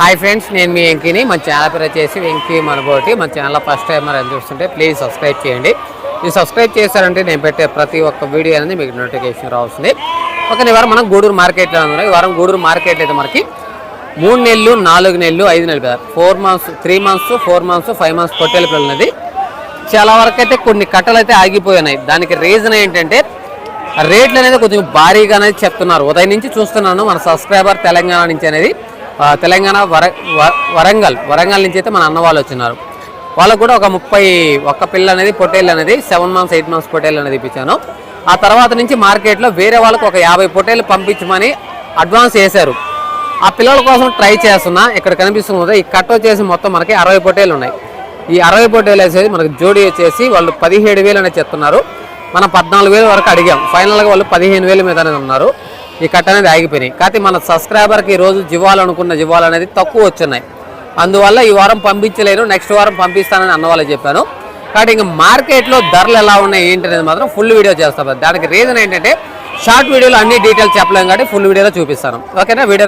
Hi friends నేను మీ వెంకీని. మన channel పేరు వచ్చేసి వెంకీ మనబోటి మన ఛానల్ ఫస్ట్ టైం మరి చూస్తుంటే ప్లీజ్ సబ్స్క్రైబ్ చేయండి. మీరు సబ్స్క్రైబ్ చేశారంటే నేను పెట్టే ప్రతి ఒక్క వీడియో అనేది మీకు నోటిఫికేషన్ రావుతుంది ఒక ఈ వారం మనం గూడూరు మార్కెట్లో ఉన్నాం. ఈ వారం గూడూరు మార్కెట్ అయితే మనకి మూడు నెలలు నాలుగు నెలలు ఐదు నెలలు కదా. Four months three months four months five months పొట్టేలు పిల్లలు ఉన్నది. చాలా వరకు అయితే కొన్ని కట్టలు అయితే ఆగిపోయినాయి దానికి రీజన్ ఏంటంటే రేట్లు అనేది కొంచెం భారీగా అనేది చెప్తున్నారు. ఉదయం నుంచి చూస్తున్నాను మన సబ్స్క్రైబర్ తెలంగాణ నుంచి అనేది. తెలంగాణ వర వరంగల్ వరంగల్ నుంచి అయితే మన అన్న వాళ్ళు వచ్చినారు. వాళ్ళకు కూడా ఒక ముప్పై ఒక్క పిల్ల అనేది పొట్టేళ్ళు అనేది సెవెన్ మంత్స్ ఎయిట్ మంత్స్ పొట్టేళ్ళు అనేది ఇప్పించాను. ఆ తర్వాత నుంచి మార్కెట్లో వేరే వాళ్ళకు ఒక యాభై పొట్టేళ్ళు పంపించమని అడ్వాన్స్ వేశారు ఆ పిల్లల కోసం ట్రై చేస్తున్నా ఇక్కడ కనిపిస్తుంది ఈ కట్ వచ్చేసి మొత్తం మనకి అరవై పొట్టేలు ఉన్నాయి. ఈ అరవై పొట్టేలు వేసేది మనకి జోడీ వచ్చేసి వాళ్ళు పదిహేడు వేలు అనేది చెప్తున్నారు. మనం పద్నాలుగు వేలు వరకు అడిగాం. ఫైనల్గా వాళ్ళు పదిహేను వేల మీద అనేది ఉన్నారు ఈ కట్ట అనేది ఆగిపోయినాయి. కాకపోతే మన సబ్స్క్రైబర్కి ఈ రోజు జివ్వాలనుకున్న జివ్వాలు అనేది తక్కువ వచ్చున్నాయి. అందువల్ల ఈ వారం పంపించలేను నెక్స్ట్ వారం పంపిస్తానని అన్నవాళ్ళు చెప్పాను. కాబట్టి ఇంకా మార్కెట్లో ధరలు ఎలా ఉన్నాయి ఏంటి అనేది మాత్రం ఫుల్ వీడియో చేస్తాం. దానికి రీజన్ ఏంటంటే షార్ట్ వీడియోలో అన్ని డీటెయిల్స్ చెప్పలేము కాబట్టి ఫుల్ వీడియోలో చూపిస్తాను. ఓకేనా? వీడియో